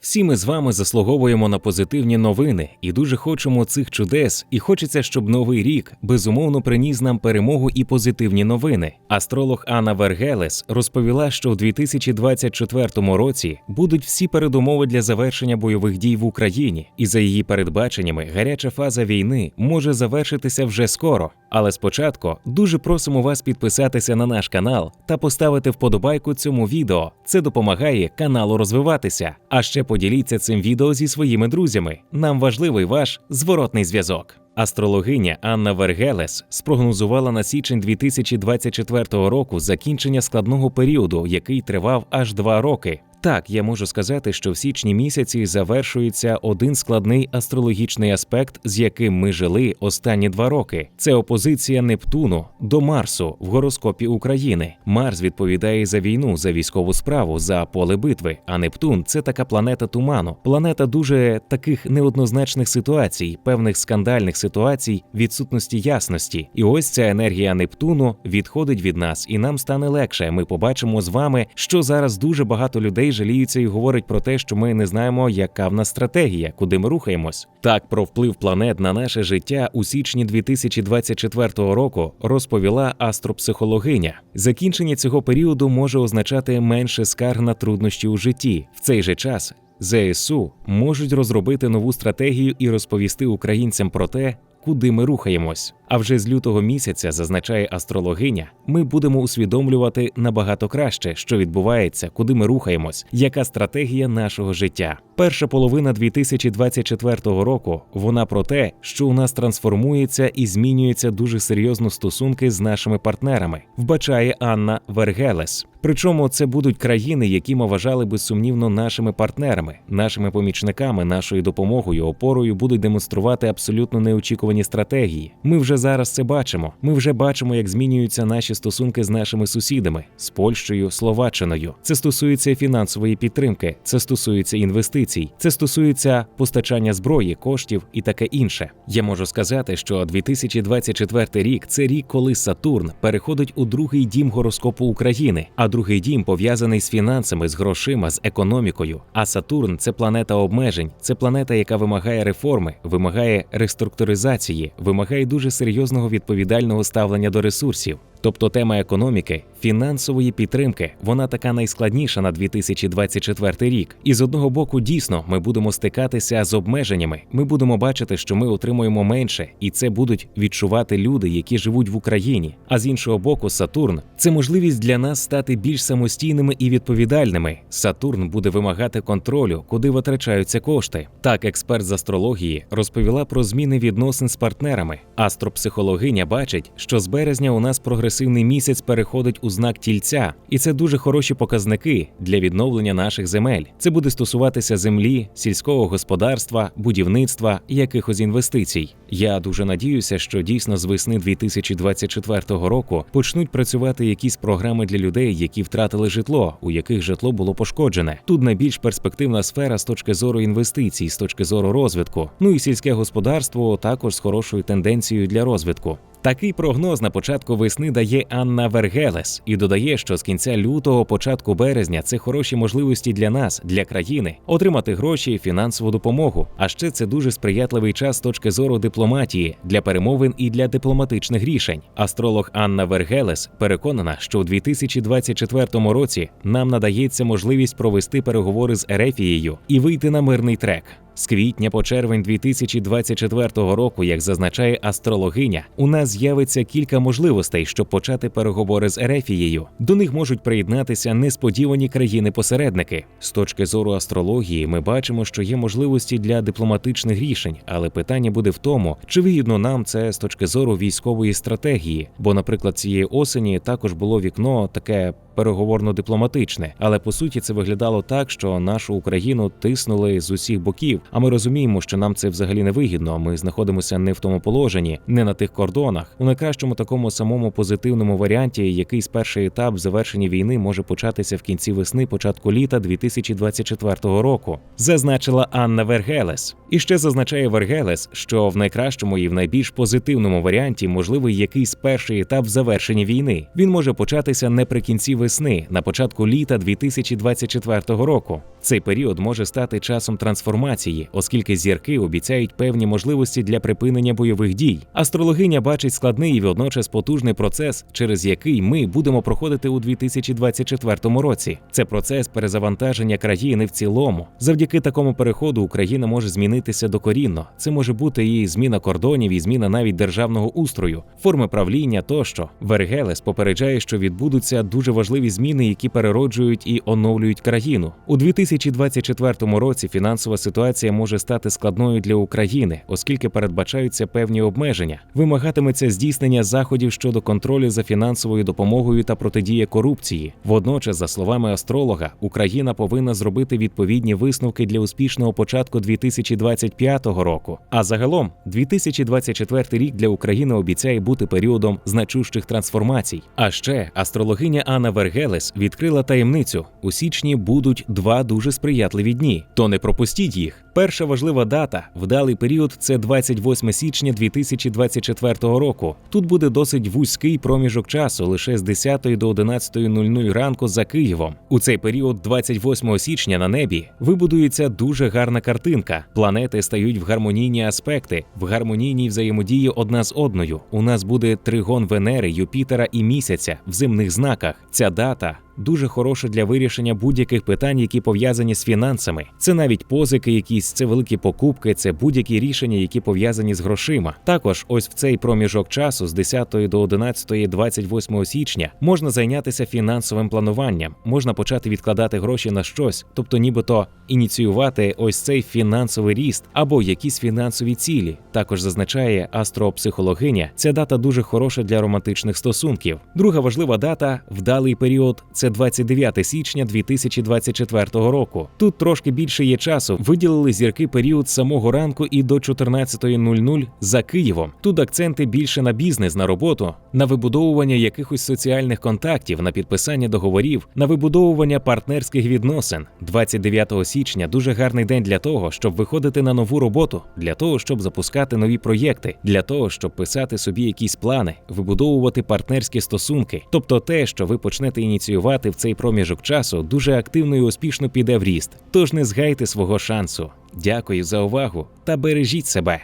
Всі ми з вами заслуговуємо на позитивні новини і дуже хочемо цих чудес, і хочеться, щоб новий рік безумовно приніс нам перемогу і позитивні новини. Астролог Анна Вергелес розповіла, що у 2024 році будуть всі передумови для завершення бойових дій в Україні, і за її передбаченнями гаряча фаза війни може завершитися вже скоро. Але спочатку дуже просимо вас підписатися на наш канал та поставити вподобайку цьому відео. Це допомагає каналу розвиватися. А ще поділіться цим відео зі своїми друзями. Нам важливий ваш зворотний зв'язок. Астрологиня Анна Вергелес спрогнозувала на січень 2024 року закінчення складного періоду, який тривав аж два роки. Так, я можу сказати, що в січні місяці завершується один складний астрологічний аспект, з яким ми жили останні два роки. Це опозиція Нептуну до Марсу в гороскопі України. Марс відповідає за війну, за військову справу, за поле битви. А Нептун це така планета туману, планета дуже таких неоднозначних ситуацій, певних скандальних ситуацій, відсутності ясності. І ось ця енергія Нептуну відходить від нас, і нам стане легше. Ми побачимо з вами, що зараз дуже багато людей жаліються і говорять про те, що ми не знаємо, яка в нас стратегія, куди ми рухаємось. Так про вплив планет на наше життя у січні 2024 року розповіла астропсихологиня. Закінчення цього періоду може означати менше скарг на труднощі у житті. В цей же час ЗСУ можуть розробити нову стратегію і розповісти українцям про те, куди ми рухаємось. А вже з лютого місяця, зазначає астрологиня, ми будемо усвідомлювати набагато краще, що відбувається, куди ми рухаємось, яка стратегія нашого життя. Перша половина 2024 року вона про те, що у нас трансформується і змінюється дуже серйозно стосунки з нашими партнерами, вбачає Анна Вергелес. Причому це будуть країни, які ми вважали безсумнівно нашими партнерами, нашими помічниками, нашою допомогою, опорою будуть демонструвати абсолютно неочікувані стратегії. Ми вже зараз це бачимо. Ми вже бачимо, як змінюються наші стосунки з нашими сусідами, з Польщею, Словаччиною. Це стосується фінансової підтримки, це стосується інвестицій, це стосується постачання зброї, коштів і таке інше. Я можу сказати, що 2024 рік це рік, коли Сатурн переходить у другий дім гороскопу України. А другий дім пов'язаний з фінансами, з грошима, з економікою. А Сатурн це планета обмежень, це планета, яка вимагає реформи, вимагає реструктуризації, вимагає дуже серйозного відповідального ставлення до ресурсів. Тобто тема економіки, фінансової підтримки, вона така найскладніша на 2024 рік. І з одного боку, дійсно, ми будемо стикатися з обмеженнями. Ми будемо бачити, що ми отримуємо менше, і це будуть відчувати люди, які живуть в Україні. А з іншого боку, Сатурн це можливість для нас стати більш самостійними і відповідальними. Сатурн буде вимагати контролю, куди витрачаються кошти. Так, експерт з астрології розповіла про зміни відносин з партнерами. Астропсихологиня бачить, що з березня у нас прогресивний місяць переходить у знак тільця, і це дуже хороші показники для відновлення наших земель. Це буде стосуватися землі, сільського господарства, будівництва, якихось інвестицій. Я дуже надіюся, що дійсно з весни 2024 року почнуть працювати якісь програми для людей, які втратили житло, у яких житло було пошкоджене. Тут найбільш перспективна сфера з точки зору інвестицій, з точки зору розвитку. Ну і сільське господарство також з хорошою тенденцією для розвитку. Такий прогноз на початку весни дає Анна Вергелес і додає, що з кінця лютого, початку березня це хороші можливості для нас, для країни, отримати гроші, фінансову допомогу. А ще це дуже сприятливий час з точки зору дипломатії для перемовин і для дипломатичних рішень. Астролог Анна Вергелес переконана, що у 2024 році нам надається можливість провести переговори з Ерефією і вийти на мирний трек. З квітня по червень 2024 року, як зазначає астрологиня, у нас з'явиться кілька можливостей, щоб почати переговори з Ерефією. До них можуть приєднатися несподівані країни-посередники. З точки зору астрології, ми бачимо, що є можливості для дипломатичних рішень, але питання буде в тому, чи вигідно нам це з точки зору військової стратегії. Бо, наприклад, цієї осені також було вікно таке переговорно-дипломатичне, але по суті це виглядало так, що нашу Україну тиснули з усіх боків. А ми розуміємо, що нам це взагалі не вигідно. Ми знаходимося не в тому положенні, не на тих кордонах. У найкращому такому самому позитивному варіанті, якийсь перший етап завершення війни може початися в кінці весни, початку літа 2024 року, зазначила Анна Вергелес. І ще зазначає Вергелес, що в найкращому і в найбільш позитивному варіанті можливий якийсь перший етап завершення війни. Він може початися наприкінці весни, на початку літа 2024 року. Цей період може стати часом трансформації, оскільки зірки обіцяють певні можливості для припинення бойових дій. Астрологиня бачить складний і водночас потужний процес, через який ми будемо проходити у 2024 році. Це процес перезавантаження країни в цілому. Завдяки такому переходу Україна може змінитися докорінно. Це може бути і зміна кордонів, і зміна навіть державного устрою, форми правління тощо. Вергелес попереджає, що відбудуться дуже важливі зміни, які перероджують і оновлюють країну. У 2024 році фінансова ситуація може стати складною для України, оскільки передбачаються певні обмеження. Вимагатиметься здійснення заходів щодо контролю за фінансовою допомогою та протидія корупції. Водночас, за словами астролога, Україна повинна зробити відповідні висновки для успішного початку 2025 року. А загалом 2024 рік для України обіцяє бути періодом значущих трансформацій. А ще астрологиня Анна Вергелес відкрила таємницю: у січні будуть два дуже сприятливі дні. То не пропустіть їх. Перша важлива дата, вдалий період це 28 січня 2024 року. Тут буде досить вузький проміжок часу, лише з 10 до 11.00 ранку за Києвом. У цей період, 28 січня, на небі вибудується дуже гарна картинка. Планети стають в гармонійні аспекти, в гармонійній взаємодії одна з одною. У нас буде тригон Венери, Юпітера і місяця в земних знаках. Ця дата. Дуже хороша для вирішення будь-яких питань, які пов'язані з фінансами. Це навіть позики, якісь це великі покупки, це будь-які рішення, які пов'язані з грошима. Також, ось в цей проміжок часу з 10 до 11, 28 січня можна зайнятися фінансовим плануванням, можна почати відкладати гроші на щось, тобто, нібито ініціювати ось цей фінансовий ріст або якісь фінансові цілі. Також зазначає астропсихологиня. Ця дата дуже хороша для романтичних стосунків. Друга важлива дата вдалий період це 29 січня 2024 року. Тут трошки більше є часу. Виділили зірки період з самого ранку і до 14.00 за Києвом. Тут акценти більше на бізнес, на роботу, на вибудовування якихось соціальних контактів, на підписання договорів, на вибудовування партнерських відносин. 29 січня дуже гарний день для того, щоб виходити на нову роботу, для того, щоб запускати нові проєкти, для того, щоб писати собі якісь плани, вибудовувати партнерські стосунки, тобто те, що ви почнете ініціювати в цей проміжок часу, дуже активно і успішно піде в ріст. Тож не згайте свого шансу. Дякую за увагу та бережіть себе.